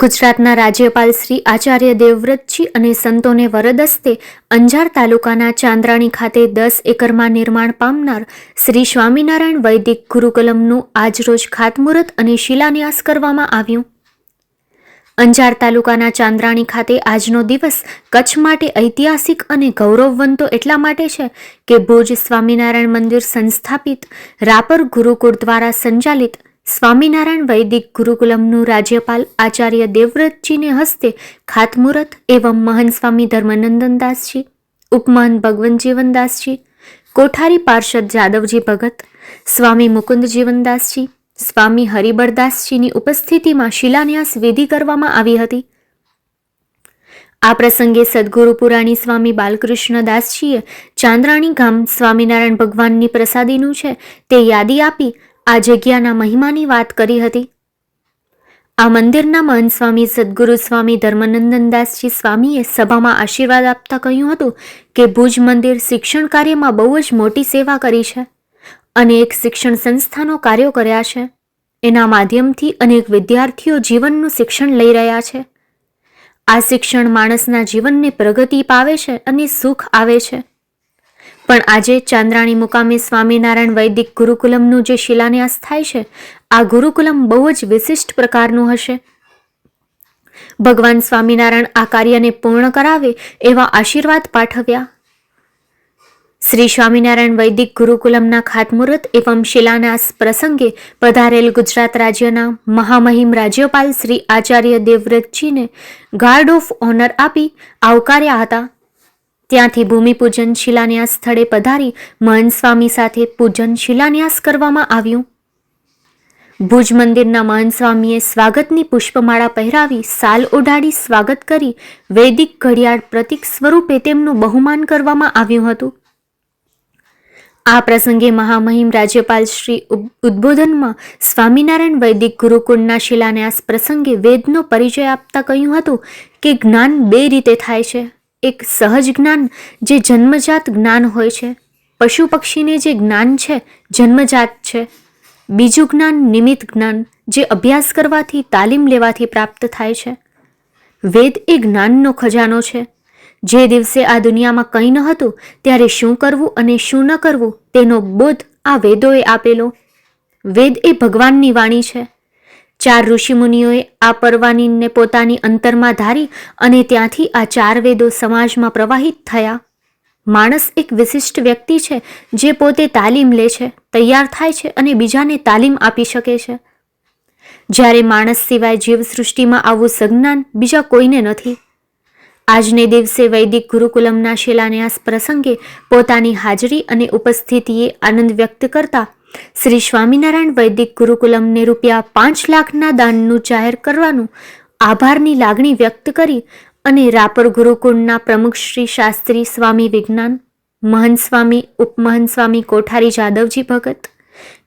ગુજરાતના રાજ્યપાલ શ્રી આચાર્ય દેવવ્રતજી અને સંતોને વરદસ્તે અંજાર તાલુકાના ચાંદ્રાણી ખાતે દસ એકરમાં નિર્માણ પામનાર શ્રી સ્વામિનારાયણ વૈદિક ગુરુકુલમનું આજરોજ ખાતમુહૂર્ત અને શિલાન્યાસ કરવામાં આવ્યું. અંજાર તાલુકાના ચાંદ્રાણી ખાતે આજનો દિવસ કચ્છ માટે ઐતિહાસિક અને ગૌરવવંતો એટલા માટે છે કે ભુજ સ્વામિનારાયણ મંદિર સંસ્થાપિત રાપર ગુરુકુળ દ્વારા સંચાલિત સ્વામિનારાયણ વૈદિક ગુરુકુલમનું રાજ્યપાલ આચાર્ય દેવવ્રતજીને હસ્તે ખાતમુહૂર્ત એવં મહંત સ્વામી ધર્મનંદનદાસજી ઉપમહંત ભગવંત જીવનદાસજી, કોઠારી પાર્ષદ જાદવજી ભગત, સ્વામી મુકુંદ જીવનદાસજી, સ્વામી હરિબરદાસજીની ઉપસ્થિતિમાં શિલાન્યાસ વિધિ કરવામાં આવી હતી. આ પ્રસંગે સદગુરુ પુરાણી સ્વામી બાલકૃષ્ણદાસજીએ ચાંદ્રાણી ગામ સ્વામિનારાયણ ભગવાનની પ્રસાદીનું છે તે યાદી આપી આ જગ્યાના મહિમાની વાત કરી હતી. આ મંદિરના મહંત સ્વામી સદગુરુ સ્વામી ધર્મનંદનદાસજી સ્વામીએ સભામાં આશીર્વાદ આપતા કહ્યું હતું કે ભુજ મંદિર શિક્ષણ કાર્યમાં બહુ જ મોટી સેવા કરી છે અને એક શિક્ષણ સંસ્થાનો કાર્યો કર્યા છે. એના માધ્યમથી અનેક વિદ્યાર્થીઓ જીવનનું શિક્ષણ લઈ રહ્યા છે. આ શિક્ષણ માણસના જીવનને પ્રગતિ પાવે છે અને સુખ આવે છે. પણ આજે ચાંદ્રાણી મુકામે સ્વામિનારાયણ વૈદિક ગુરુકુલમનું જે શિલાન્યાસ થાય છે, આ ગુરુકુલમ બહુ જ વિશિષ્ટ પ્રકારનું હશે. ભગવાન સ્વામિનારાયણ આ કાર્યને પૂર્ણ કરાવે એવા આશીર્વાદ પાઠવ્યા. શ્રી સ્વામિનારાયણ વૈદિક ગુરુકુલમના ખાતમુહૂર્ત એવં શિલાન્યાસ પ્રસંગે પધારેલ ગુજરાત રાજ્યના મહામહિમ રાજ્યપાલ Shri Acharya દેવવ્રતજીને guard of honour આપી આવકાર્યા હતા. ત્યાંથી ભૂમિપૂજન શિલાન્યાસ સ્થળે પધારી મહંત સ્વામી સાથે પૂજન શિલાન્યાસ કરવામાં આવ્યું. ભુજ મંદિરના મહંત સ્વામીએ સ્વાગતની પુષ્પમાળા પહેરાવી સાલ ઓઢાડી સ્વાગત કરી વૈદિક ઘડિયાળ પ્રતીક સ્વરૂપે તેમનું બહુમાન કરવામાં આવ્યું હતું. આ પ્રસંગે મહામહિમ રાજ્યપાલ શ્રી ઉદ્બોધનમાં સ્વામિનારાયણ વૈદિક ગુરુકુળના શિલાન્યાસ પ્રસંગે વેદનો પરિચય આપતા કહ્યું હતું કે જ્ઞાન બે રીતે થાય છે. એક સહજ જ્ઞાન જે જન્મજાત જ્ઞાન હોય છે. પશુ પક્ષીને જે જ્ઞાન છે, જન્મજાત છે. બીજું જ્ઞાન નિમિત્ત જ્ઞાન જે અભ્યાસ કરવાથી, તાલીમ લેવાથી પ્રાપ્ત થાય છે. વેદ એ જ્ઞાનનો ખજાનો છે. જે દિવસે આ દુનિયામાં કંઈ ન હતું, ત્યારે શું કરવું અને શું ન કરવું તેનો બોધ આ વેદોએ આપેલો. વેદ એ ભગવાનની વાણી છે. ચાર ઋષિમુનિઓએ આ પરવાનીને પોતાની અંતરમાં ધારી અને ત્યાંથી આ ચાર વેદો સમાજમાં પ્રવાહિત થયા. માણસ એક વિશિષ્ટ વ્યક્તિ છે, જે પોતે તાલીમ લે છે, તૈયાર થાય છે અને બીજાને તાલીમ આપી શકે છે. જ્યારે માણસ સિવાય જીવસૃષ્ટિમાં આવું સજ્ઞાન બીજા કોઈને નથી. આજને દિવસે વૈદિક ગુરુકુલમના શિલાન્યાસ પ્રસંગે પોતાની હાજરી અને ઉપસ્થિતિએ આનંદ વ્યક્ત કરતા શ્રી સ્વામિનારાયણ વૈદિક ગુરુકુલમને રૂપિયા પાંચ લાખના દાનનું જાહેર કરવાનું આભારની લાગણી વ્યક્ત કરી અને રાપર ગુરુકુળના પ્રમુખ શ્રી શાસ્ત્રી સ્વામી વિજ્ઞાન, મહંત સ્વામી, ઉપમહંત સ્વામી કોઠારી જાદવજી ભગત,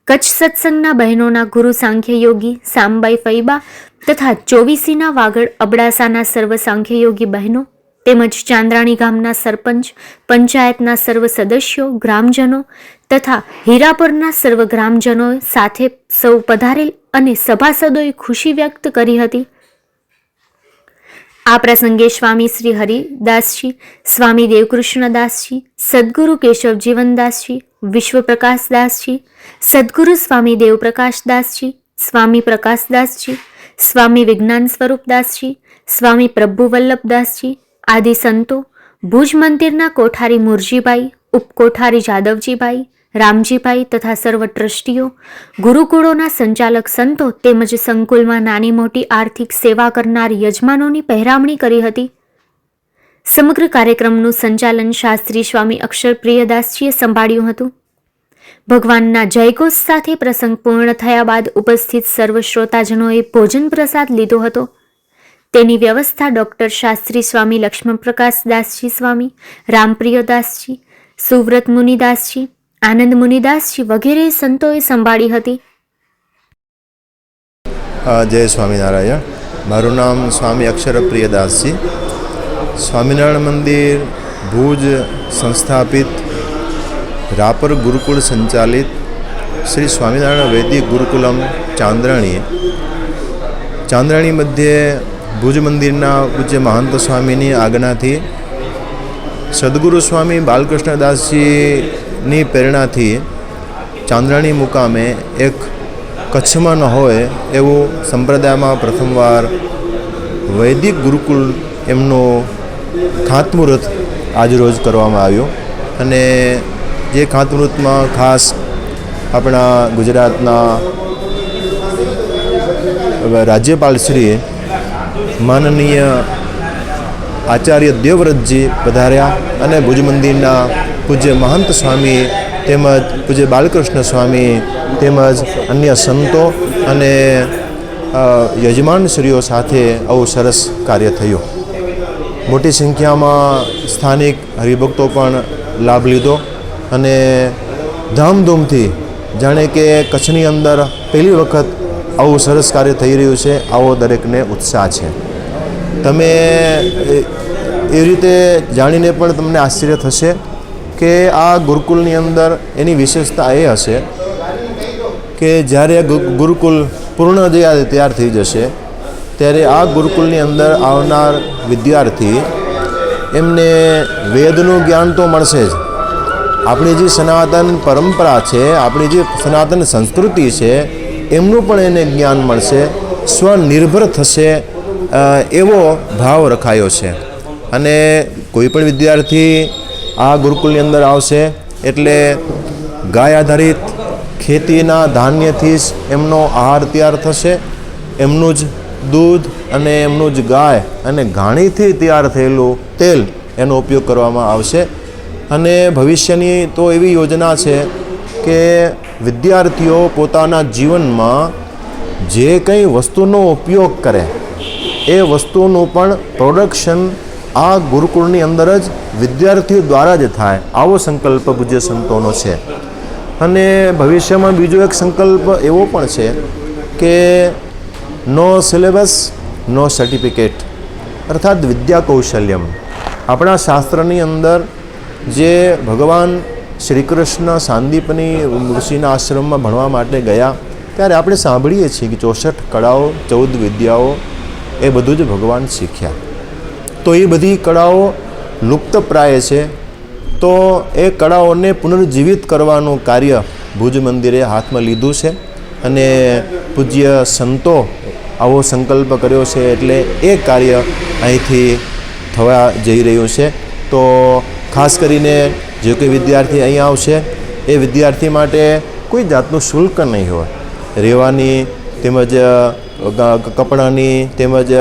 કચ્છ સત્સંગના બહેનોના ગુરુ સાંખ્ય યોગી સામબાઈ ફૈબા તથા ચોવીસીના વાગડ અબડાસાના સર્વ સાંખ્ય યોગી બહેનો તેમજ ચાંદ્રાણી ગામના સરપંચ, પંચાયતના સર્વ સદસ્યો, ગ્રામજનો તથા હીરાપરના સર્વ ગ્રામજનો સાથે સૌ પધારેલ અને સભાસદોએ ખુશી વ્યક્ત કરી હતી. આ પ્રસંગે સ્વામી શ્રી હરિદાસજી, સ્વામી દેવકૃષ્ણદાસજી, સદગુરુ કેશવ જીવનદાસજી, વિશ્વપ્રકાશદાસજી, સદગુરુ સ્વામી દેવપ્રકાશદાસજી, સ્વામી પ્રકાશદાસજી, સ્વામી વિજ્ઞાન સ્વરૂપદાસજી, સ્વામી પ્રભુ વલ્લભદાસજી આદિ સંતો, ભુજ મંદિરના કોઠારી મુરજીભાઈ, ઉપકોઠારી જાદવજીભાઈ રામજીભાઈ તથા સર્વ ટ્રસ્ટીઓ, ગુરુકુળોના સંચાલક સંતો તેમજ સંકુલમાં નાની મોટી આર્થિક સેવા કરનાર યજમાનોની પહેરામણી કરી હતી. સમગ્ર કાર્યક્રમનું સંચાલન શાસ્ત્રી સ્વામી અક્ષર પ્રિયદાસજીએ સંભાળ્યું હતું. ભગવાનના જયઘોષ સાથે પ્રસંગ પૂર્ણ થયા બાદ ઉપસ્થિત સર્વ શ્રોતાજનોએ ભોજન પ્રસાદ લીધો હતો. તેની વ્યવસ્થા ડોક્ટર શાસ્ત્રી સ્વામી લક્ષ્મણ પ્રકાશ દાસજી સ્વામી, રામપ્રિયદાસજી, સુવ્રત મુનિદાસજી આનંદ મુનિદાસજી વગેરે સંતોએ સંભાળી હતી. જય સ્વામિનારાયણ. મારું નામ સ્વામી અક્ષરપ્રિયદાસજી. સ્વામિનારાયણ મંદિર ભુજ સંસ્થાપિત રાપર ગુરુકુળ સંચાલિત શ્રી સ્વામિનારાયણ વૈદિક ગુરુકુલમ ચાંદ્રાણી. ચાંદ્રાણી મધ્યે ભુજ મંદિરના પૂજ્ય મહંત સ્વામીની આજ્ઞાથી સદગુરુ સ્વામી બાલકૃષ્ણદાસજીની પ્રેરણાથી ચાંદ્રાણી મુકામે એક કચ્છમાં ન હોય એવું સંપ્રદાયમાં પ્રથમવાર વૈદિક ગુરુકુળ એમનો ખાતમુહૂર્ત આજરોજ કરવામાં આવ્યો. અને જે ખાતમુહૂર્તમાં ખાસ આપણા ગુજરાતના રાજ્યપાલ શ્રી માનનીય આચાર્ય દેવવ્રતજી પધાર્યા અને ભુજ મંદિરના પૂજ્ય મહંત સ્વામી તેમજ પૂજ્ય બાલકૃષ્ણ સ્વામી તેમજ અન્ય સંતો અને યજમાનશ્રીઓ સાથે આવું સરસ કાર્ય થયું. મોટી સંખ્યામાં સ્થાનિક હરિભક્તો પણ લાભ લીધો અને ધામધૂમથી જાણે કે કચ્છની અંદર પહેલી વખત આવું સરસ કાર્ય થઈ રહ્યું છે, આવો દરેકને ઉત્સાહ છે. તમે, એ રીતે જાણીને પણ તમને આશ્ચર્ય થશે કે આ ગુરુકુલની અંદર એની વિશેષતા એ હશે કે જ્યારે ગુરુકુલ પૂર્ણ તૈયાર થઈ જશે, ત્યારે આ ગુરુકુલની અંદર આવનાર વિદ્યાર્થી એમને વેદનું જ્ઞાન તો મળશે જ. આપણી જે સનાતન પરંપરા છે, આપણી જે સનાતન સંસ્કૃતિ છે, એમનું પણ એને જ્ઞાન મળશે, સ્વનિર્ભર થશે એવો ભાવ રખાયો છે. અને કોઈ પણ વિદ્યાર્થી આ ગુરુકુલની અંદર આવશે એટલે ગાય આધારિત ખેતીના ધાન્યથી જ એમનો આહાર તૈયાર થશે. એમનું જ દૂધ અને એમનું જ ગાય અને ઘાણીથી તૈયાર થયેલું તેલ એનો ઉપયોગ કરવામાં આવશે. અને ભવિષ્યની તો એવી યોજના છે કે વિદ્યાર્થીઓ પોતાના જીવનમાં જે કંઈ વસ્તુનો ઉપયોગ કરે એ વસ્તુનું પણ પ્રોડક્શન આ ગુરુકુળની અંદર જ વિદ્યાર્થીઓ દ્વારા જ થાય. આવો સંકલ્પ પૂજ્ય સંતોનો છે. અને ભવિષ્યમાં બીજો એક સંકલ્પ એવો પણ છે કે નો સિલેબસ નો સર્ટિફિકેટ અર્થાત વિદ્યા કૌશલ્યમ. આપણા શાસ્ત્રની અંદર જે ભગવાન શ્રી કૃષ્ણ સાંદીપની ઋષિના આશ્રમમાં ભણવા માટે ગયા, ત્યારે આપણે સાંભળીએ છીએ કે ચોસઠ કળાઓ, ચૌદ વિદ્યાઓ એ બધું જ ભગવાન શીખ્યા. તો એ બધી કળાઓ લુપ્તપ્રાય છે. તો એ કળાઓને પુનર્જીવિત કરવાનું કાર્ય ભુજ મંદિરે હાથમાં લીધું છે અને પૂજ્ય સંતો આવો સંકલ્પ કર્યો છે એટલે એ કાર્ય અહીંથી થવા જઈ રહ્યું છે. તો ખાસ કરીને જે કોઈ વિદ્યાર્થી અહીં આવશે, એ વિદ્યાર્થી માટે કોઈ જાતનું શુલ્ક નહીં હોય. રહેવાની તેમજ કપડાની તેમજ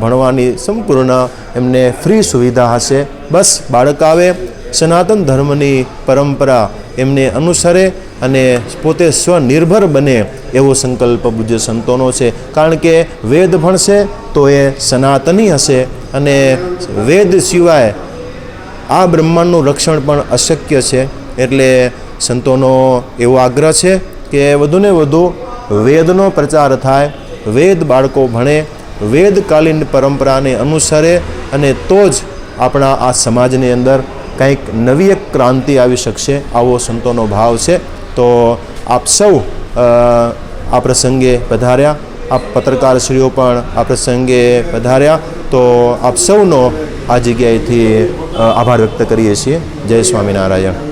ભણવાની સંપૂર્ણ એમને ફ્રી સુવિધા હશે. બસ બાળક આવે, સનાતન ધર્મની પરંપરા એમને અનુસરે અને પોતે સ્વનિર્ભર બને એવો સંકલ્પ પૂજ્ય સંતોનો છે. કારણ કે વેદ ભણશે તો એ સનાતની હશે અને વેદ સિવાય આ બ્રહ્માંડનું રક્ષણ પણ અશક્ય છે. એટલે સંતોનો એવો આગ્રહ છે કે વધુને વધુ વેદનો પ્રચાર થાય વેદ બાળકો ભણે, વેદકાલીન પરંપરાને અનુસરે અને તો જ આપણા આ સમાજની અંદર કંઈક નવી એક ક્રાંતિ આવી શકશે, આવો સંતોનો ભાવ છે. તો આપ સૌ આ પ્રસંગે પધાર્યા. આપ પત્રકારશ્રીઓ પણ આ પ્રસંગે પધાર્યા. તો આપ સૌનો આ જગ્યાએથી આભાર વ્યક્ત કરીએ છીએ. જય સ્વામિનારાયણ.